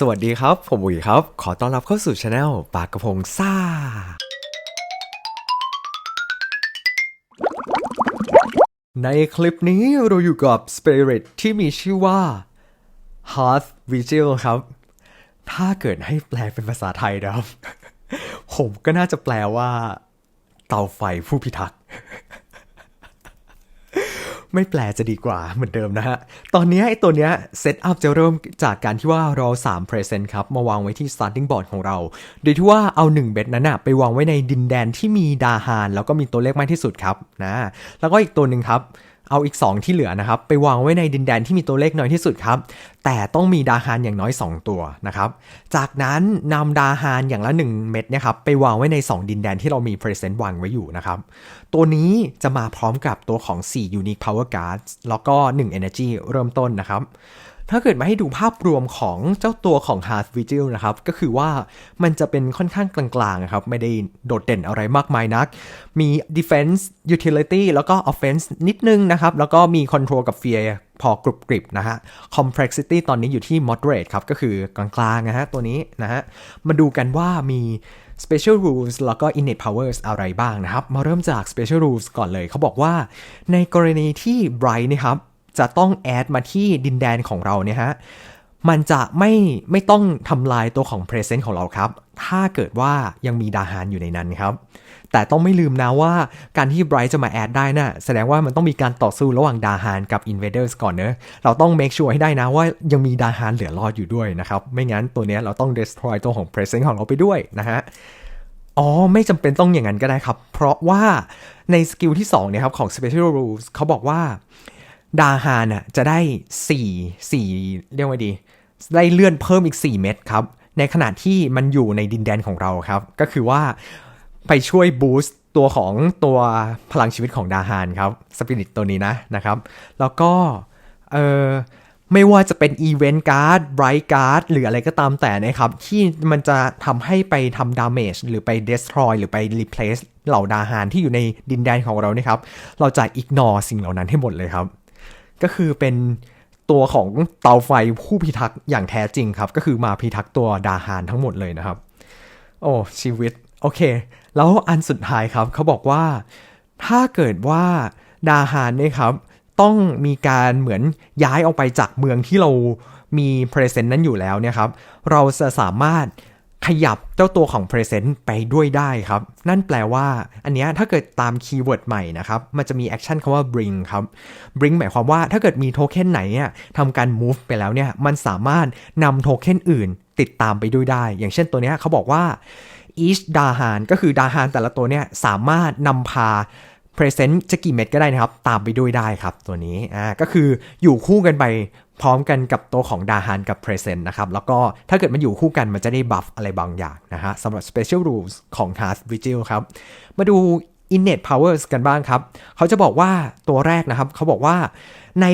สวัสดีครับ ผมอุ๋ยครับ ขอต้อนรับเข้าสู่ช anel ปากกระพงซ่า ในคลิปนี้เราอยู่กับ Spirit ที่มีชื่อว่า Hearth Vigil ครับ ถ้าเกิดให้แปลเป็นภาษาไทยนะครับ ผมก็น่าจะแปลว่า เตาไฟผู้พิทักษ์ ไม่แปลจะดีกว่าเหมือนเดิมนะฮะ ตอนนี้ไอ้ตัวเนี้ยเซตอัพจะเริ่มจากการที่ว่าเรา3 present ครับ มาวางไว้ที่ starting board ของเรา โดยที่ว่าเอา 1 เบ็ดนั้นนะไปวางไว้ในดินแดนที่มีดาฮาน แล้วก็มีตัวเลขมากที่สุดครับนะ แล้วก็อีกตัวหนึ่งครับ เอาอีก 2 ที่เหลือนะครับ ไปวางไว้ในดินแดนที่มีตัวเลขน้อยที่สุดครับ แต่ต้องมีดาฮานอย่างน้อย 2 ตัวนะครับ จากนั้นนำดาฮานอย่างละ 1 เม็ดเนะครับไปวางไว้ใน 2 ดินแดนที่เรามี present วางไว้อยู่นะครับ ตัวนี้จะมาพร้อมกับตัวของ 4 unique power cards แล้วก็ 1 energy เริ่มต้นนะครับ ถ้าเกิดมาให้ดูภาพรวมของเจ้าตัวของ Heart Vigil นะครับ ก็คือว่ามันจะเป็นค่อนข้างกลางๆนะครับ ไม่ได้โดดเด่นอะไรมากมายนัก มี defense utility แล้วก็ offense นิดนึงนะครับ แล้วก็มี control กับ fear พอกรุบกริบนะฮะ complexity ตอนนี้อยู่ที่ moderate ครับ ก็คือกลางๆนะฮะ ตัวนี้นะฮะ มาดูกันว่ามี Special Rules แล้วก็ Innate Powers อะไรบ้างนะครับ มาเริ่มจาก Special Rules ก่อนเลย เขาบอกว่าในกรณีที่ Bright นะครับ จะต้องแอดมาที่ดินแดนของเราเนี่ยฮะ มันจะไม่ไม่ต้องทำลายตัวของ Present ของเราครับ ถ้าเกิดว่ายังมีดาฮานอยู่ในนั้นครับ แต่ต้องไม่ลืมนะว่าการที่ Bright จะมาแอดได้นะ่ะแสดงว่ามันต้องมีการต่อสู้ระหว่างดาฮานกับ Invaders ก่อนเนอะเราต้อง make sure ให้ได้นะว่ายังมีดาฮานเหลือรอดอยู่ด้วยนะครับ ไม่งั้นตัวเนี้ยเราต้อง destroy ตัวของ Present ของเราไปด้วยนะฮะอ๋อ ไม่จำเป็นต้องอย่างนั้นก็ได้ครับ เพราะว่าในสกิลที่2เนี่ยครับของ Special Rules เขาบอกว่า ดาฮานอะจะได้4 4เรียกว่าดี ได้เลื่อนเพิ่มอีก 4 เม็ดครับ ในขณะที่มันอยู่ในดินแดนของเราครับ ก็คือว่าไปช่วยบูสต์ตัวของตัวพลังชีวิตของดาฮานครับสปิริตตัวนี้นะนะครับ แล้วก็เออไม่ว่าจะเป็นอีเวนต์การ์ดไบรท์การ์ดหรืออะไรก็ตามแต่นะครับ ที่มันจะทำให้ไปทำดาเมจหรือไป destroy หรือไป replace เหล่าดาฮานที่อยู่ในดินแดนของเราเนี่ยครับ เราจะ ignore สิ่งเหล่านั้นให้หมดเลยครับ ก็คือเป็นตัวของเตาไฟผู้พิทักษ์อย่างแท้จริงครับ ก็คือมาพิทักษ์ตัวดาฮานทั้งหมดเลยนะครับ โอ้ชีวิต โอเค แล้วอันสุดท้ายครับเขาบอกว่า ถ้าเกิดว่าดาฮานเนี่ยครับ ต้องมีการเหมือนย้ายออกไปจากเมืองที่เรามี present นั้นอยู่แล้วเนี่ยครับ เราจะสามารถ ขยับเจ้าตัวของ present ไปด้วยได้ครับ นั่นแปลว่าอันนี้ถ้าเกิดตามคีย์เวิร์ดใหม่นะครับ มันจะมีแอคชั่นคำว่า bring ครับ bring หมายความว่าถ้าเกิดมีโทเค็นไหนเนี่ยทำการ move ไปแล้วเนี่ยมันสามารถนำโทเค็นอื่นติดตามไปด้วยได้ อย่างเช่นตัวนี้เขาบอกว่า each ดาฮานก็คือดาฮานแต่ละตัวเนี่ยสามารถนำพา present จะกี่เม็ดก็ได้นะครับ ตามไปด้วยได้ครับตัวนี้อ่าก็คืออยู่คู่กันไปพร้อมกันกับตัวของดาฮานกับ present นะครับ แล้วก็ถ้าเกิดมันอยู่คู่กันมันจะได้ buff อะไรบางอย่างนะฮะสำหรับ special rules ของ h a r t Vigil ครับ มาดู innate powers กันบ้างครับ เขาจะบอกว่าตัวแรกนะครับ เขาบอกว่าใน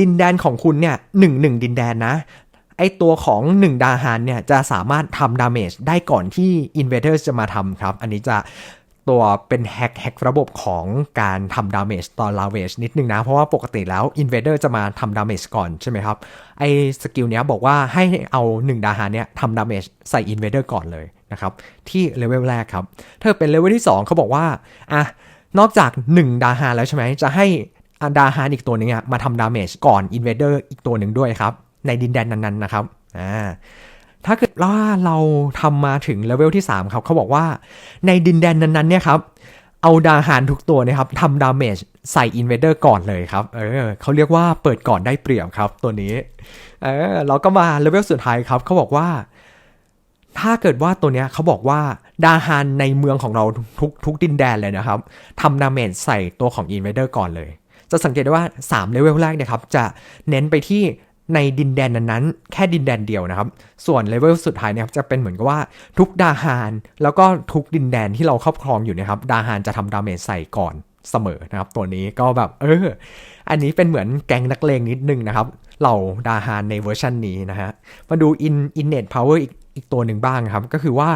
ดินแดนของคุณเนี่ยหนึ่งหนึ่งดินแดนนะไอตัวของ 1 ดาฮานเนี่ยจะสามารถทำดาเมจได้ก่อนที่ Invaders จะมาทำครับ อันนี้จะ ตัวเป็นแฮกแฮกระบบของการทำดาเมจตอนลาเวจนิดนึงนะ เพราะว่าปกติแล้ว Invader จะมาทำดาเมจก่อนใช่ไหมครับ ไอสกิลเนี้ยบอกว่าให้เอา 1 ดาฮานเนี่ยทำดาเมจใส่ Invader ก่อนเลยนะครับ ที่เลเวลแรกครับถ้าเป็นเลเวลที่ 2 เขาบอกว่าอะนอกจาก 1 ดาฮานแล้วใช่ไหมจะให้ดาฮานอีกตัวหนึงอะมาทำดาเมจก่อน Invader อีกตัวหนึ่งด้วยครับในดินแดนนั้นๆนะครับอ่า ถ้าเกิดว่าเราทำมาถึงเลเวลที่ 3 ครับ เขาบอกว่าในดินแดนนั้นๆเนี่ยครับเอาดาหารทุกตัวนะครับทำดาเมจใส่อินเวเดอร์ก่อนเลยครับ เออเขาเรียกว่าเปิดก่อนได้เปรียบครับตัวนี้ เออเราก็มาเลเวลสุดท้ายครับ เขาบอกว่า ถ้าเกิดว่าตัวเนี้ยเขาบอกว่าดาฮานในเมืองของเราทุกทุกดินแดนเลยนะครับทำดาเมจใส่ตัวของ Invader ก่อนเลย จะสังเกตได้ว่า3เลเวลแรกเนี่ยครับจะเน้นไปที่ ในดินแดนนั้นๆ แค่ดินแดนเดียวนะครับ ส่วนเลเวลสุดท้ายเนี่ยจะเป็นเหมือนกับว่าทุกดาฮานแล้วก็ทุกดินแดนที่เราครอบครองอยู่เนะครับ ดาฮานจะทำดาเมจใส่ก่อนเสมอนะครับ ตัวนี้ก็แบบเออ อันนี้เป็นเหมือนแก๊งนักเลงนิดนึงนะครับ เหล่าดาฮานในเวอร์ชันนี้นะฮะ มาดู in innate power อีกอีกตัวหนึ่งบ้างครับ ก็คือว่า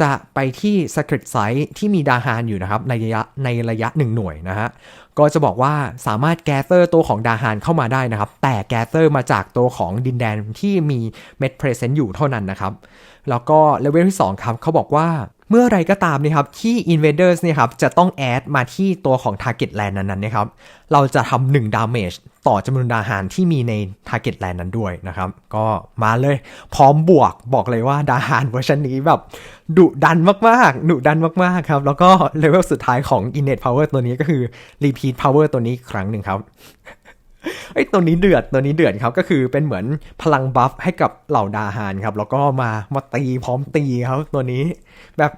จะไปที่ secret site ที่มีดาฮานอยู่นะครับ ในระยะในระยะหนึ่งหน่วยนะฮะ ก็จะบอกว่าสามารถแกเซอร์ตัวของดาฮานเข้ามาได้นะครับ แต่แกเซอร์มาจากตัวของดินแดนที่มีเม็ดเพรสเซนต์อยู่เท่านั้นนะครับ แล้วก็เลเวลที่2ครับเขาบอกว่า เมื่อไรก็ตามนะครับที่ Invaders เนี่ยครับจะต้องแอดมาที่ตัวของ Target Land นั้นๆนะครับเราจะทำ1 Damage ต่อจำนวนดาหารที่มีใน Target Land นั้นด้วยนะครับ ก็มาเลยพร้อมบวกบอกเลยว่าดาหารเวอร์ชันนี้แบบดุดันมากๆดุดันมากๆครับ แล้วก็เลเวลสุดท้ายของ Innate Power ตัวนี้ก็คือ Repeat Power ตัวนี้ครั้งหนึ่งครับ ไอ้ตัวนี้เดือดตัวนี้เดือดครับก็คือเป็นเหมือนพลังบัฟให้กับเหล่าดาฮานครับ แล้วก็มามาตีพร้อมตีครับตัวนี้ แบบ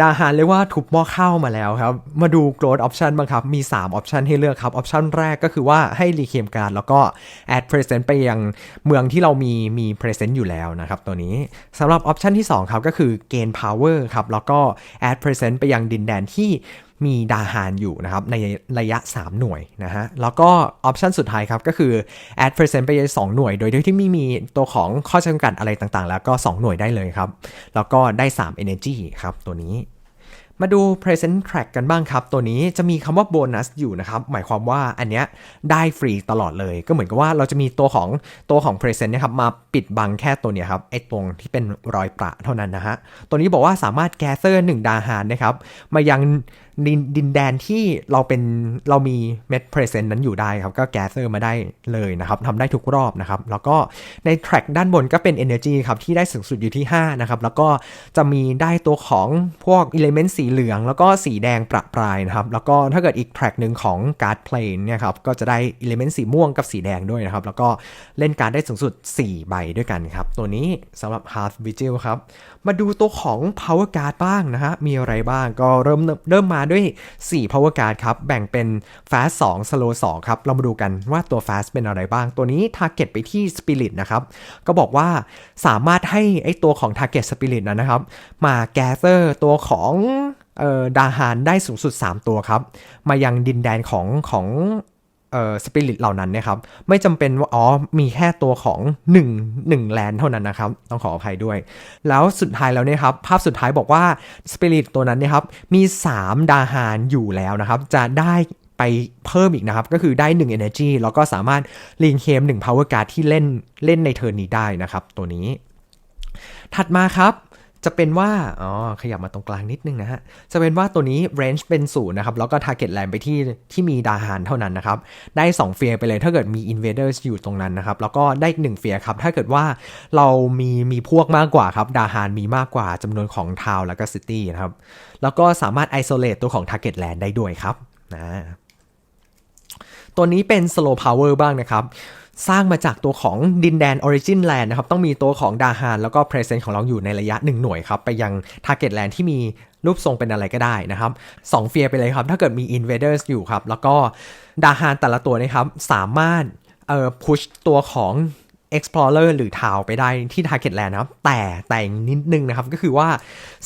ดาฮานเรียกว่าทุบหม้อข้าวมาแล้วครับ มาดู growth option บ้างครับ มี3 option ให้เลือกครับ option แรกก็คือว่าให้รีเคมการแล้วก็ add present ไปยังเมืองที่เรามีมี present อยู่แล้วนะครับตัวนี้สำหรับ option ที่ 2 ครับ ก็คือ gain power ครับ แล้วก็ add present ไปยังดินแดนที่ มีดาฮานอยู่นะครับในระยะ 3 หน่วยนะฮะ แล้วก็ออปชันสุดท้ายครับก็คือ add present ไปยัง2หน่วย โดยที่ไม่มีตัวของข้อจำกัดอะไรต่างๆ แล้วก็ 2 หน่วยได้เลยครับ แล้วก็ได้ 3 energy ครับตัวนี้มาดู present track กันบ้างครับ ตัวนี้จะมีคำว่าโบนัสอยู่นะครับ หมายความว่าอันเนี้ยได้ฟรีตลอดเลย ก็เหมือนกับว่าเราจะมีตัวของตัวของ present เนะครับมาปิดบังแค่ตัวเนี้ยครับไอ้ตรงที่เป็นรอยประเท่านั้นนะฮะ ตัวนี้บอกว่าสามารถแกเซอร์หนึ่งดาหารนะครับ มายังดินดินแดนที่เราเป็นเรามีเม็ดเพรสเซนต์นั้นอยู่ได้ครับ ก็แกเซอร์มาได้เลยนะครับทำได้ทุกรอบนะครับ แล้วก็ในแทร็กด้านบนก็เป็น Energy ครับ ที่ได้สูงสุดอยู่ที่ 5 นะครับ แล้วก็จะมีได้ตัวของพวกอิเลเมนต์สีเหลือง แล้วก็สีแดงประปรายนะครับ แล้วก็ถ้าเกิดอีกแทร็กหนึ่งของการ์ดเพลนเนี่ยครับ ก็จะได้อิเลเมนต์สีม่วงกับสีแดงด้วยนะครับ แล้วก็เล่นการ์ดได้สูงสุด 4 ใบด้วยกันครับ ตัวนี้สำหรับ h a r t Vigil ครับ มาดูตัวของ Power Card บ้างนะฮะ มีอะไรบ้างก็เริ่มเริ่มมาด้วย 4 Power Card ครับ แบ่งเป็น Fast 2 Slow 2 ครับ เรามาดูกันว่าตัว Fast เป็นอะไรบ้าง ตัวนี้ Target ไปที่ Spirit นะครับ ก็บอกว่าสามารถให้ไอตัวของ Target Spirit นะนะครับ มา Gather ตัวของออดาหารได้สูงสุด 3 ตัวครับ มายังดินแดนของของ เอ่อสปิริตเหล่านั้นนะครับ ไม่จำเป็นว่าอ๋อมีแค่ตัวของ1 1แลนเท่านั้นนะครับ ต้องขออภัยด้วย แล้วสุดท้ายแล้วเนี่ยครับ ภาพสุดท้ายบอกว่าสปิริตตัวนั้นเนี่ยครับ มี 3 ดาหารอยู่แล้วนะครับ จะได้ไปเพิ่มอีกนะครับ ก็คือได้ 1 Energy แล้วก็สามารถลิงเคม1 Power Card ที่เล่นเล่นในเทิร์นนี้ได้นะครับ ตัวนี้ ถัดมาครับ จะเป็นว่า อ๋อ ขยับมาตรงกลางนิดนึงนะฮะ จะเป็นว่าตัวนี้ range เป็นศูนย์นะครับ แล้วก็ target land ไปที่ที่มีดาหารเท่านั้นนะครับ ได้ 2 เฟียร์ไปเลยถ้าเกิดมี invaders อยู่ตรงนั้นนะครับ แล้วก็ได้ 1 เฟียร์ครับ ถ้าเกิดว่าเรามีมีพวกมากกว่าครับ ดาหารมีมากกว่าจำนวนของทาวแล้วก็ city นะครับ แล้วก็สามารถ isolate ตัวของ target land ได้ด้วยครับ นะ ตัวนี้เป็น slow power บ้างนะครับ สร้างมาจากตัวของดินแดน Origin Land นะครับ ต้องมีตัวของดาฮานแล้วก็ Present ของเราอยู่ในระยะ 1 หน่วยครับ ไปยัง Target Land ที่มีรูปทรงเป็นอะไรก็ได้นะครับ2เฟียร์ไปเลยครับ ถ้าเกิดมี Invaders อยู่ครับ แล้วก็ดาฮานแต่ละตัวนะครับ สามารถเอ่อ push ตัวของ Explorer หรือทาวไปได้ที่ Target Land นะครับ แต่แต่อีกนิดนึงนะครับ ก็คือว่า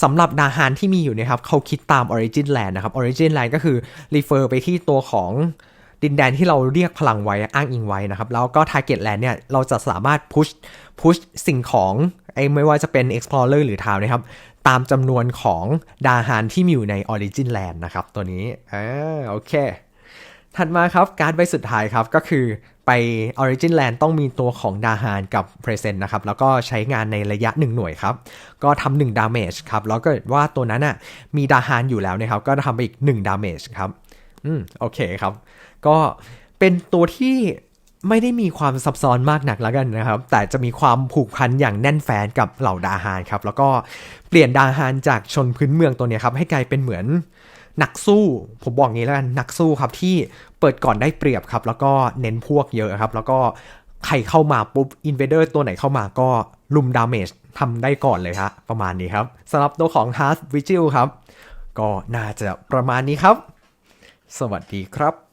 สำหรับดาฮานที่มีอยู่นะครับเขาคิดตาม Origin Land นะครับ Origin Land ก็คือ refer ไปที่ตัวของ ดินแดนที่เราเรียกพลังไว้อ้างอิงไว้นะครับ แล้วก็ Target Land เนี่ยเราจะสามารถ push push สิ่งของไอ้ไม่ว่าจะเป็น Explorer หรือ Town นะครับ ตามจำนวนของดาหารที่มีอยู่ใน Origin Land นะครับ ตัวนี้อ่าโอเค ถัดมาครับการ์ดใบสุดท้ายครับก็คือไป Origin Land ต้องมีตัวของดาฮานกับ Present นะครับ แล้วก็ใช้งานในระยะ 1 หน่วยครับ ก็ทำ1 damage ครับ แล้วก็ว่าตัวนั้นอะมีดาฮานอยู่แล้วนะครับ ก็ทำไปอีก 1 damage ครับ อืมโอเคครับ ก็เป็นตัวที่ไม่ได้มีความซับซ้อนมากหนักแล้วกันนะครับ แต่จะมีความผูกพันอย่างแน่นแฟนกับเหล่าดาฮานครับ แล้วก็เปลี่ยนดาฮานจากชนพื้นเมืองตัวเนี้ยครับ ให้กลายเป็นเหมือนนักสู้ ผมบอกงี้แล้วกันนักสู้ครับที่เปิดก่อนได้เปรียบครับ แล้วก็เน้นพวกเยอะครับ แล้วก็ใครเข้ามาปุ๊บอินเวเดอร์ตัวไหนเข้ามาก็ลุมดาเมจทำได้ก่อนเลยฮะประมาณนี้ครับสำหรับตัวของ Hearth Vigil ครับ ก็น่าจะประมาณนี้ครับ สวัสดีครับ